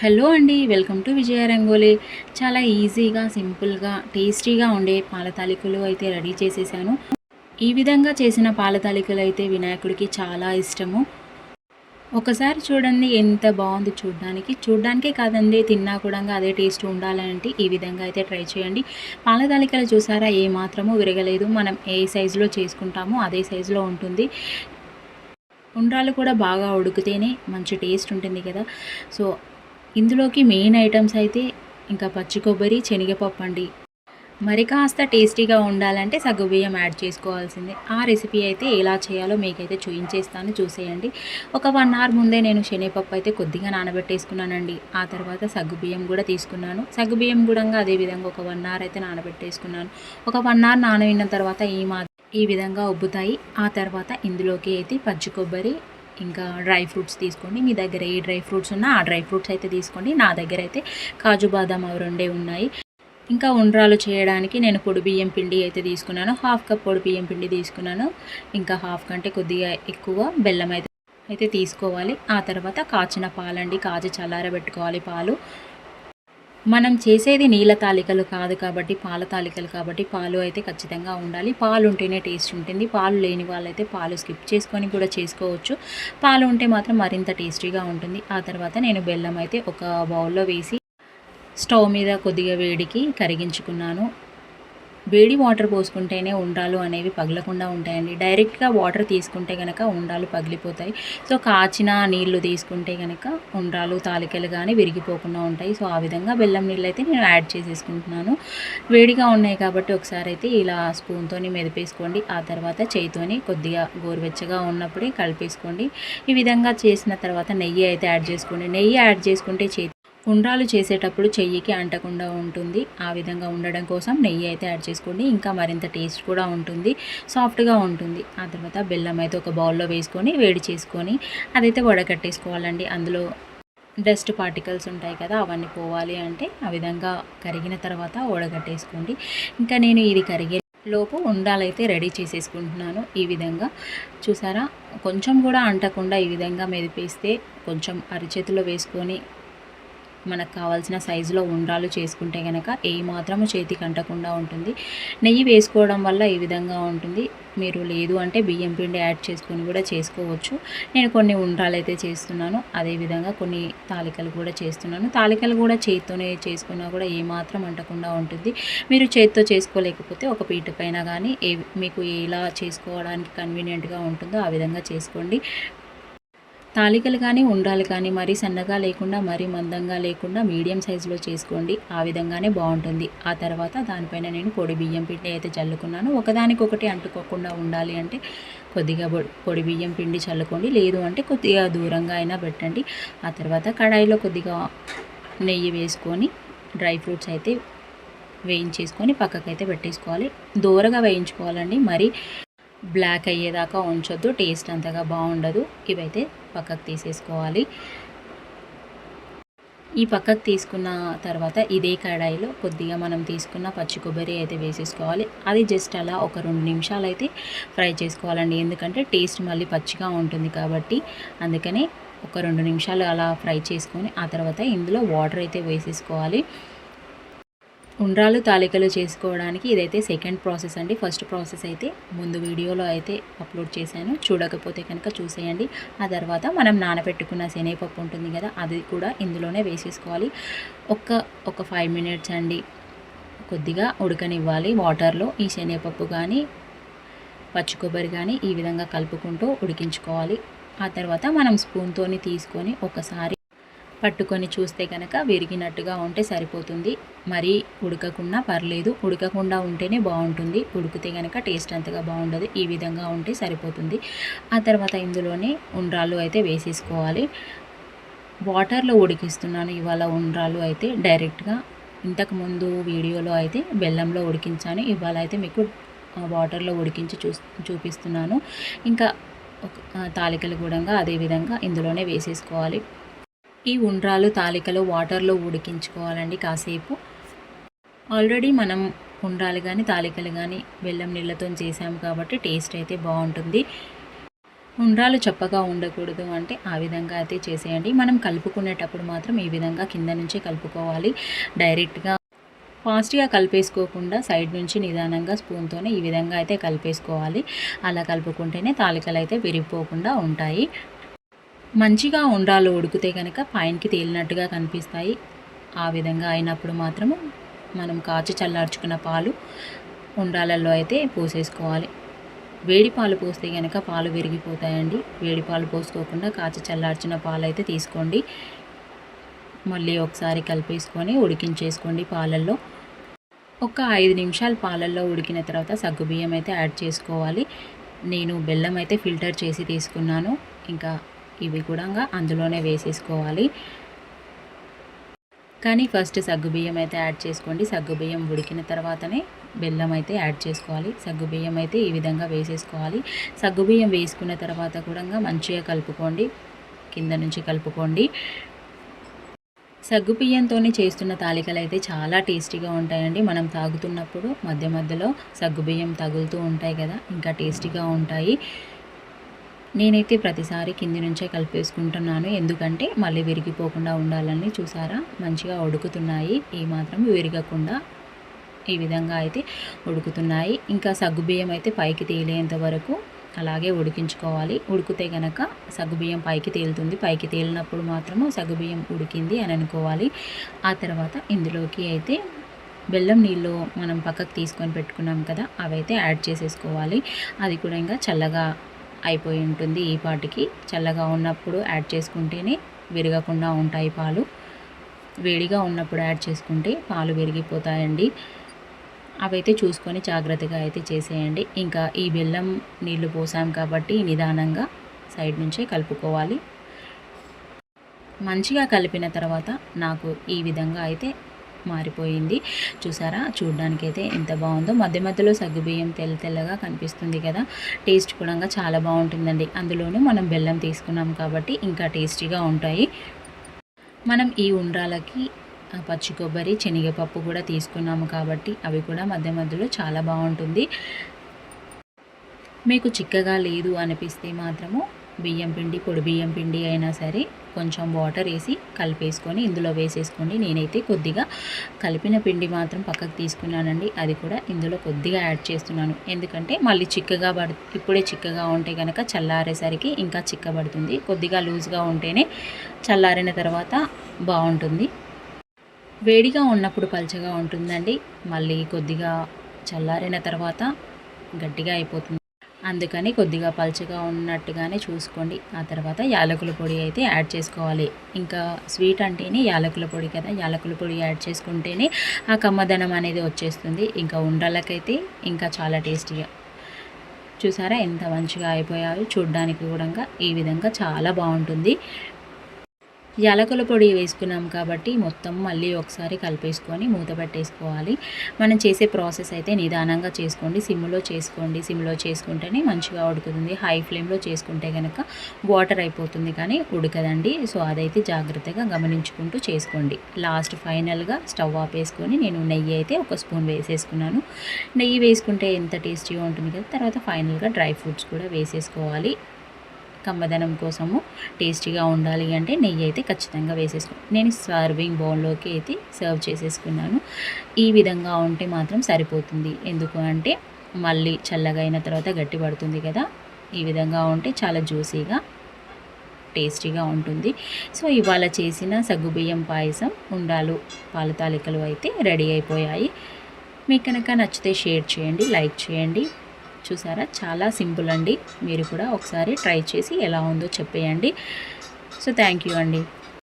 Hello అండి welcome to విజయ రంగోలీ. చాలా ఈజీగా సింపుల్గా టేస్టీగా ఉండే పాల తాలికలు అయితే రెడీ చేసేసాను. ఈ విధంగా చేసిన పాల తాలికలు అయితే వినాయకుడికి చాలా ఇష్టము. ఒకసారి చూడండి ఎంత బాగుంది చూడడానికి. చూడడానికే కాదండి తిన్నా కూడా అదే టేస్ట్ ఉండాలంటే ఈ విధంగా అయితే ట్రై చేయండి. పాల తాలికలు చూసారా ఏ మాత్రము విరగలేదు. మనం ఏ సైజులో చేసుకుంటామో అదే సైజులో ఉంటుంది. ఉండ్రాలు కూడా బాగా ఉడికితేనే మంచి టేస్ట్ ఉంటుంది కదా. సో ఇందులోకి మెయిన్ ఐటమ్స్ అయితే ఇంకా పచ్చి కొబ్బరి శనగపప్పు అండి. మరి కాస్త టేస్టీగా ఉండాలంటే సగ్గుబియ్యం యాడ్ చేసుకోవాల్సిందే. ఆ రెసిపీ అయితే ఎలా చేయాలో మీకైతే చూయించేస్తాను చూసేయండి. ఒక వన్ అవర్ ముందే నేను శనగపప్పు అయితే కొద్దిగా నానబెట్టేసుకున్నానండి. ఆ తర్వాత సగ్గుబియ్యం కూడా తీసుకున్నాను. సగ్గుబియ్యం కూడా అదేవిధంగా ఒక వన్ అవర్ అయితే నానబెట్టేసుకున్నాను. ఒక వన్ అవర్ నానబడిన తర్వాత ఈ మా ఈ విధంగా ఉబ్బుతాయి. ఆ తర్వాత ఇందులోకి అయితే పచ్చి కొబ్బరి ఇంకా డ్రై ఫ్రూట్స్ తీసుకోండి. మీ దగ్గర ఏ డ్రై ఫ్రూట్స్ ఉన్నా ఆ డ్రై ఫ్రూట్స్ అయితే తీసుకోండి. నా దగ్గర అయితే కాజు బాదాం అవి రెండే ఉన్నాయి. ఇంకా ఉండ్రాలు చేయడానికి నేను పొడి బియ్యం పిండి అయితే తీసుకున్నాను. హాఫ్ కప్ పొడి బియ్యం పిండి తీసుకున్నాను. ఇంకా హాఫ్ కంటే కొద్దిగా ఎక్కువ బెల్లం అయితే అయితే తీసుకోవాలి. ఆ తర్వాత కాచిన పాలండి. కాచి చల్లారబెట్టుకోవాలి పాలు. మనం చేసేది నీళ్ళ తాలికలు కాదు కాబట్టి పాల తాలికలు కాబట్టి పాలు అయితే ఖచ్చితంగా ఉండాలి. పాలు ఉంటేనే టేస్ట్ ఉంటుంది. పాలు లేని వాళ్ళైతే పాలు స్కిప్ చేసుకొని కూడా చేసుకోవచ్చు. పాలు ఉంటే మాత్రం మరింత టేస్టీగా ఉంటుంది. ఆ తర్వాత నేను బెల్లం అయితే ఒక బౌల్లో వేసి స్టవ్ మీద కొద్దిగా వేడికి కరిగించుకున్నాను. వేడి వాటర్ పోసుకుంటేనే ఉండాలు అనేవి పగలకుండా ఉంటాయండి. డైరెక్ట్గా వాటర్ తీసుకుంటే కనుక ఉండాలు పగిలిపోతాయి. సో కాచిన నీళ్ళు తీసుకుంటే కనుక ఉండ్రాలు తాలికలు కానీ విరిగిపోకుండా ఉంటాయి. సో ఆ విధంగా బెల్లం నీళ్ళు అయితే నేను యాడ్ చేసేసుకుంటున్నాను. వేడిగా ఉన్నాయి కాబట్టి ఒకసారి అయితే ఇలా స్పూన్తోని మెదిపేసుకోండి. ఆ తర్వాత చేయితోని కొద్దిగా గోరువెచ్చగా ఉన్నప్పుడే కలిపేసుకోండి. ఈ విధంగా చేసిన తర్వాత నెయ్యి అయితే యాడ్ చేసుకోండి. నెయ్యి యాడ్ చేసుకుంటే చేతి ఉండ్రాలు చేసేటప్పుడు చెయ్యికి అంటకుండా ఉంటుంది. ఆ విధంగా ఉండడం కోసం నెయ్యి అయితే యాడ్ చేసుకోండి. ఇంకా మరింత టేస్ట్ కూడా ఉంటుంది. సాఫ్ట్గా ఉంటుంది. ఆ తర్వాత బెల్లం అయితే ఒక బౌల్లో వేసుకొని వేడి చేసుకొని అదైతే వడకట్టేసుకోవాలండి. అందులో డస్ట్ పార్టికల్స్ ఉంటాయి కదా అవన్నీ పోవాలి అంటే ఆ విధంగా కరిగిన తర్వాత వడగట్టేసుకోండి ఇంకా నేను ఇది కరిగే లోపు ఉండాలైతే రెడీ చేసేసుకుంటున్నాను. ఈ విధంగా చూసారా? కొంచెం కూడా అంటకుండా ఈ విధంగా మెదిపేస్తే కొంచెం అరిచేతిలో వేసుకొని మనకు కావాల్సిన సైజులో ఉండ్రాలు చేసుకుంటే కనుక ఏ మాత్రము చేతికి అంటకుండా ఉంటుంది. నెయ్యి వేసుకోవడం వల్ల ఈ విధంగా ఉంటుంది. మీరు లేదు అంటే బియ్యం పిండి యాడ్ చేసుకొని కూడా చేసుకోవచ్చు. నేను కొన్ని ఉండ్రాలు అయితే చేస్తున్నాను. అదేవిధంగా కొన్ని తాలికలు కూడా చేస్తున్నాను. తాలికలు కూడా చేతితోనే చేసుకున్నా కూడా ఏమాత్రం అంటకుండా ఉంటుంది. మీరు చేతితో చేసుకోలేకపోతే ఒక పీట పైన కానీ ఏ మీకు ఎలా చేసుకోవడానికి కన్వీనియంట్గా ఉంటుందో ఆ విధంగా చేసుకోండి. తాలికలు కానీ ఉండాలి కానీ మరీ సన్నగా లేకుండా మరీ మందంగా లేకుండా మీడియం సైజులో చేసుకోండి. ఆ విధంగానే బాగుంటుంది. ఆ తర్వాత దానిపైన నేను పొడి బియ్యం పిండి అయితే చల్లుకున్నాను. ఒకదానికొకటి అంటుకోకుండా ఉండాలి అంటే కొద్దిగా పొడి బియ్యం పిండి చల్లుకోండి. లేదు అంటే కొద్దిగా దూరంగా అయినా పెట్టండి. ఆ తర్వాత కడాయిలో కొద్దిగా నెయ్యి వేసుకొని డ్రై ఫ్రూట్స్ అయితే వేయించేసుకొని పక్కకైతే పెట్టేసుకోవాలి. దూరగా వేయించుకోవాలండి. మరి బ్లాక్ అయ్యేదాకా ఉంచొద్దు. టేస్ట్ అంతగా బాగుండదు. ఇవైతే పక్కకు తీసేసుకోవాలి. ఈ పక్కకు తీసుకున్న తర్వాత ఇదే కడాయిలో కొద్దిగా మనం తీసుకున్న పచ్చి కొబ్బరి అయితే వేసేసుకోవాలి. అది జస్ట్ అలా ఒక రెండు నిమిషాలు అయితే ఫ్రై చేసుకోవాలండి. ఎందుకంటే టేస్ట్ మళ్ళీ పచ్చిగా ఉంటుంది కాబట్టి అందుకనే ఒక రెండు నిమిషాలు అలా ఫ్రై చేసుకొని ఆ తర్వాత ఇందులో వాటర్ అయితే వేసేసుకోవాలి. ఉండ్రాలు తాలికలు చేసుకోవడానికి ఇదైతే సెకండ్ ప్రాసెస్ అండి. ఫస్ట్ ప్రాసెస్ అయితే ముందు వీడియోలో అయితే అప్లోడ్ చేశాను. చూడకపోతే కనుక చూసేయండి. ఆ తర్వాత మనం నానబెట్టుకున్న శనగపప్పు ఉంటుంది కదా అది కూడా ఇందులోనే వేసేసుకోవాలి. ఒక్క ఒక ఫైవ్ మినిట్స్ అండి. కొద్దిగా ఉడకనివ్వాలి. వాటర్లో ఈ శనగపప్పు కానీ పచ్చి కొబ్బరి కానీ ఈ విధంగా కలుపుకుంటూ ఉడికించుకోవాలి. ఆ తర్వాత మనం స్పూన్తోని తీసుకొని ఒకసారి పట్టుకొని చూస్తే కనుక విరిగినట్టుగా ఉంటే సరిపోతుంది. మరీ ఉడకకుండా పర్లేదు. ఉడకకుండా ఉంటేనే బాగుంటుంది. ఉడికితే కనుక టేస్ట్ అంతగా బాగుండదు. ఈ విధంగా ఉంటే సరిపోతుంది. ఆ తర్వాత ఇందులోనే ఉండ్రాలు అయితే వేసేసుకోవాలి. వాటర్లో ఉడికిస్తున్నాను. ఇవాళ ఉండ్రాలు అయితే డైరెక్ట్గా ఇంతకుముందు వీడియోలో అయితే బెల్లంలో ఉడికించాను. ఇవాళ అయితే మీకు వాటర్లో ఉడికించి చూ చూపిస్తున్నాను. ఇంకా తాలికలు కూడా అదేవిధంగా ఇందులోనే వేసేసుకోవాలి. ఈ ఉండ్రాలు తాలికలు వాటర్లో ఉడికించుకోవాలండి కాసేపు. ఆల్రెడీ మనం ఉండ్రాలు కానీ తాలికలు కానీ బెల్లం నీళ్ళతో చేసాము కాబట్టి టేస్ట్ అయితే బాగుంటుంది. ఉండ్రాలు చప్పగా ఉండకూడదు అంటే ఆ విధంగా అయితే చేసేయండి. మనం కలుపుకునేటప్పుడు మాత్రం ఈ విధంగా కింద నుంచే కలుపుకోవాలి. డైరెక్ట్గా ఫాస్ట్గా కలిపేసుకోకుండా సైడ్ నుంచి నిదానంగా స్పూన్తోనే ఈ విధంగా అయితే కలిపేసుకోవాలి. అలా కలుపుకుంటేనే తాలికలు అయితే విరిగిపోకుండా ఉంటాయి. మంచిగా ఉండాలు ఉడికితే కనుక పైనకి తేలినట్టుగా కనిపిస్తాయి. ఆ విధంగా అయినప్పుడు మాత్రము మనం కాచి చల్లార్చుకున్న పాలు ఉండాలల్లో అయితే పోసేసుకోవాలి. వేడి పాలు పోస్తే కనుక పాలు విరిగిపోతాయండి. వేడి పాలు పోసుకోకుండా కాచి చల్లార్చిన పాలు అయితే తీసుకోండి. మళ్ళీ ఒకసారి కలిపేసుకొని ఉడికించేసుకోండి పాలల్లో. ఒక ఐదు నిమిషాలు పాలల్లో ఉడికిన తర్వాత సగ్గుబియ్యం అయితే యాడ్ చేసుకోవాలి. నేను బెల్లం అయితే ఫిల్టర్ చేసి తీసుకున్నాను. ఇంకా ఇవి కూడా అందులోనే వేసేసుకోవాలి. కానీ ఫస్ట్ సగ్గుబియ్యం అయితే యాడ్ చేసుకోండి. సగ్గుబియ్యం ఉడికిన తర్వాతనే బెల్లం అయితే యాడ్ చేసుకోవాలి. సగ్గుబియ్యం అయితే ఈ విధంగా వేసేసుకోవాలి. సగ్గుబియ్యం వేసుకున్న తర్వాత కూడా మంచిగా కలుపుకోండి. కింద నుంచి కలుపుకోండి. సగ్గుబియ్యంతో చేస్తున్న తాలికలు అయితే చాలా టేస్టీగా ఉంటాయండి. మనం తాగుతున్నప్పుడు మధ్య మధ్యలో సగ్గుబియ్యం తగులుతూ ఉంటాయి కదా ఇంకా టేస్టీగా ఉంటాయి. నేనైతే ప్రతిసారి కింది నుంచే కలిపేసుకుంటున్నాను. ఎందుకంటే మళ్ళీ విరిగిపోకుండా ఉండాలని చూసారా? మంచిగా ఉడుకుతున్నాయి. ఏ మాత్రం విరగకుండా ఈ విధంగా అయితే ఉడుకుతున్నాయి. ఇంకా సగ్గుబియ్యం అయితే పైకి తేలేంత వరకు అలాగే ఉడికించుకోవాలి. ఉడికితే గనక సగ్గుబియ్యం పైకి తేలుతుంది. పైకి తేలినప్పుడు మాత్రము సగ్గుబియ్యం ఉడికింది అని అనుకోవాలి. ఆ తర్వాత ఇందులోకి అయితే బెల్లం నీళ్ళు మనం పక్కకు తీసుకొని పెట్టుకున్నాం కదా అవైతే యాడ్ చేసేసుకోవాలి. అది కూడా ఇంకా చల్లగా అయిపోయి ఉంటుంది ఈ పాటికి. చల్లగా ఉన్నప్పుడు యాడ్ చేసుకుంటేనే విరగకుండా ఉంటాయి పాలు. వేడిగా ఉన్నప్పుడు యాడ్ చేసుకుంటే పాలు విరిగిపోతాయండి. అవైతే చూసుకొని జాగ్రత్తగా అయితే చేసేయండి. ఇంకా ఈ బెల్లం నీళ్ళు పోసాం కాబట్టి నిదానంగా సైడ్ నుంచే కలుపుకోవాలి. మంచిగా కలిపిన తర్వాత నాకు ఈ విధంగా అయితే మారిపోయింది. చూసారా? చూడ్డానికైతే ఎంత బాగుందో. మధ్య మధ్యలో సగ్గుబియ్యం తెల్ల తెల్లగా కనిపిస్తుంది కదా? టేస్ట్ కూడా చాలా బాగుంటుందండి. అందులోనూ మనం బెల్లం తీసుకున్నాం కాబట్టి ఇంకా టేస్టీగా ఉంటాయి. మనం ఈ ఉండ్రాలకి పచ్చి కొబ్బరి శనగపప్పు కూడా తీసుకున్నాము కాబట్టి అవి కూడా మధ్య మధ్యలో చాలా బాగుంటుంది. మీకు చిక్కగా లేదు అనిపిస్తే మాత్రము బియ్యం పిండి పొడి బియ్యం పిండి అయినా సరే కొంచెం వాటర్ వేసి కలిపేసుకొని ఇందులో వేసేసుకోండి. నేనైతే కొద్దిగా కలిపిన పిండి మాత్రం పక్కకు తీసుకున్నానండి. అది కూడా ఇందులో కొద్దిగా యాడ్ చేస్తున్నాను. ఎందుకంటే మళ్ళీ చిక్కగా పడు ఇప్పుడే చిక్కగా ఉంటే కనుక చల్లారేసరికి ఇంకా చిక్కబడుతుంది. కొద్దిగా లూజ్గా ఉంటేనే చల్లారిన తర్వాత బాగుంటుంది. వేడిగా ఉన్నప్పుడు పలచగా ఉంటుందండి. మళ్ళీ కొద్దిగా చల్లారిన తర్వాత గట్టిగా అయిపోతుంది. అందుకని కొద్దిగా పలుచగా ఉన్నట్టుగానే చూసుకోండి. ఆ తర్వాత యాలకుల పొడి అయితే యాడ్ చేసుకోవాలి. ఇంకా స్వీట్ అంటేనే యాలకుల పొడి కదా యాలకుల పొడి యాడ్ చేసుకుంటేనే ఆ కమ్మదనం అనేది వచ్చేస్తుంది. ఇంకా ఉండలకైతే ఇంకా చాలా టేస్టీగా. చూసారా ఎంత మంచిగా అయిపోయాయో చూడ్డానికి కూడా ఈ విధంగా చాలా బాగుంటుంది. యాలకుల పొడి వేసుకున్నాం కాబట్టి మొత్తం మళ్ళీ ఒకసారి కలిపేసుకొని మూత పెట్టేసుకోవాలి. మనం చేసే ప్రాసెస్ అయితే నిదానంగా చేసుకోండి. సిమ్లో చేసుకోండి. సిమ్లో చేసుకుంటేనే మంచిగా ఉడుకుతుంది. హై ఫ్లేమ్లో చేసుకుంటే కనుక వాటర్ అయిపోతుంది కానీ ఉడకదండి. సో అదైతే జాగ్రత్తగా గమనించుకుంటూ చేసుకోండి. లాస్ట్ ఫైనల్గా స్టవ్ ఆపేసుకొని నేను నెయ్యి అయితే ఒక స్పూన్ వేసేసుకున్నాను. నెయ్యి వేసుకుంటే ఎంత టేస్టీగా ఉంటుంది కదా తర్వాత ఫైనల్గా డ్రై ఫ్రూట్స్ కూడా వేసేసుకోవాలి. కమ్మదనం కోసము టేస్టీగా ఉండాలి అంటే నెయ్యి అయితే ఖచ్చితంగా వేసేసుకో. నేను సర్వింగ్ బౌల్లోకి అయితే సర్వ్ చేసేసుకున్నాను. ఈ విధంగా ఉంటే మాత్రం సరిపోతుంది. ఎందుకు అంటే మళ్ళీ చల్లగా అయిన తర్వాత గట్టి పడుతుంది కదా. ఈ విధంగా ఉంటే చాలా జ్యూసీగా టేస్టీగా ఉంటుంది. సో ఇవాళ చేసిన సగ్గుబియ్యం పాయసం ఉండాలు పాల తాలికలు అయితే రెడీ అయిపోయాయి. మీకు కనుక నచ్చితే షేర్ చేయండి లైక్ చేయండి. చూసారా? చాలా సింపుల్ అండి. మీరు కూడా ఒకసారి ట్రై చేసి ఎలా ఉందో చెప్పేయండి. సో థ్యాంక్ యూ అండి.